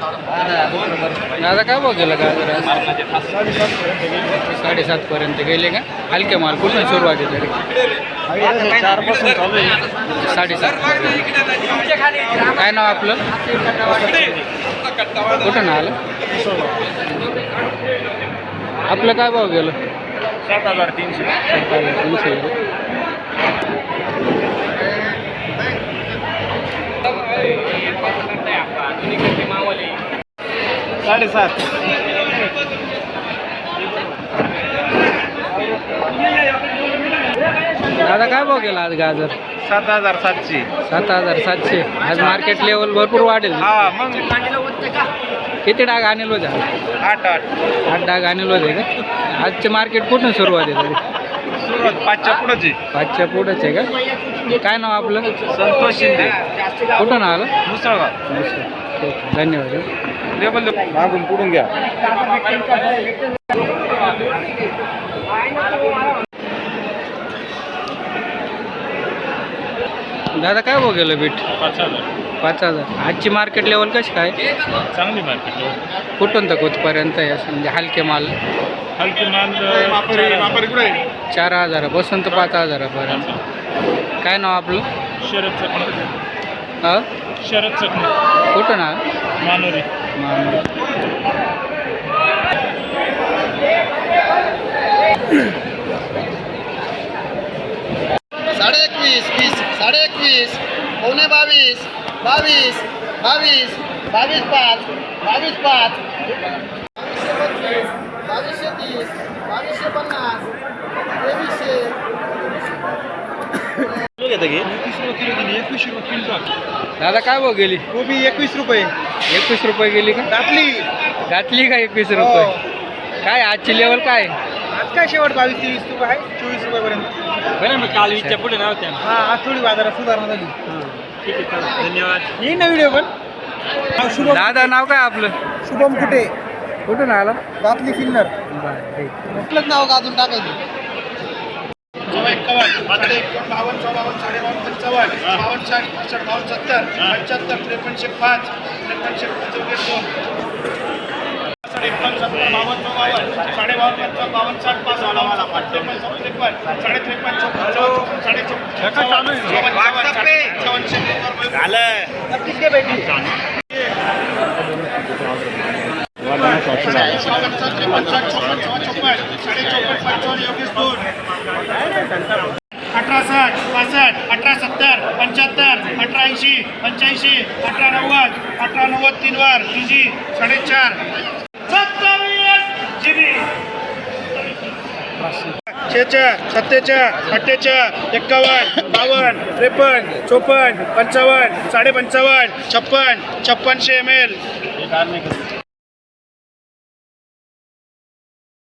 दादा काय भाव गेला गाजर साडेसात साडेसातपर्यंत गेले का? हलके माल कुठून सुरुवात आहे तरी? चार साडेसात काय नाव आपलं? कुठं ना आलं? आपलं काय भाव गेलं? सात हजार तीनशे. तीनशे. साडेसात. दादा काय भाव गेला आज गाजर? सात हजार सातशे. सात हजार सातशे. आज मार्केट लेवल भरपूर वाढेल. हा मग. किती डाग आणेल होत्या आठ आठ. आठ डाग आणेल होते का? आजचे मार्केट कुठून सुरुवात आहे सुरुवात पाचच्या पुढंच. आहे पाचच्या पुढंच आहे का? काय नाव आपलं? संतोष शिंदे. कुठून आलं? मुसळगाव. धन्यवाद. मागून पुढून घ्या. दादा काय भाव गेलं बीट? पाच हजार. पाच हजार. आजची मार्केट लेवल कशी काय? चांगली मार्केट कुठून तर कुठपर्यंत आहे म्हणजे हलके माल? हलकी माल चार हजारापासून तर पाच हजारापर्यंत. काय नाव आपलं? शरद हा शरद चकणी कुठं ना? मानोरी. साडे एकवीस वीस साडे एकवीस पावणे बावीस बावीस बावीस बावीस पाच बावीस पाच. बावीसशे तीस बावीसशे पन्नास दादा काय भाव गेली? कोबी एकवीस रुपये. एकवीस रुपये गेली का? टाकली घातली का एकवीस रुपये? काय आजची लेवल काय? आज काय शेवट बावीस तेवीस रुपये आहे? चोवीस रुपयापर्यंत. बरं मी काल वीसच्या पुढे नव्हत्या हा आज थोडी बाजारात सुधारणा झाली. धन्यवाद. येईन ना व्हिडिओ पण. शुभम दादा नाव काय आपलं? शुभम कुठे? कुठून आला? बातली किन्नर कुठलंच नाव गाजून टाकायचं? बावन्न चौबावन्न साडेबावन्न पंचावन्न बावन्न साठ पासष्ट बावन्न सत्तर पंच्याहत्तर त्रेपन्नशे पाच त्रेपन्नशे चौघे दोन एकावन्न सत्तर बावन्न चौबावन्न साडेबावन्न पंचावन्न बावन्न साठ पाच आला पाच त्रेपन्न चौपन्न त्रेपन्न साडे त्रेपन्न चौपन्न चौपन्न साडे चौपन्न त्रेपन्न साठ चौपन्न सव्वा चौपन्न साडे चौपन्न पंचावन्न योगेश दोन अठरा साठ पासष्ट अठरा सत्तर पंच्याहत्तर अठरा ऐंशी पंच्याऐंशी अठरा नव्वद अठरा नव्वद तीनवर वर जी साडेचार. सत्तावीस सत्तेचाळ अठ्ठेचाळ एक्कावन्न बावन्न त्रेपन्न चोपन्न पंचावन्न साडे पंचावन्न छप्पन छप्पनशे एम एल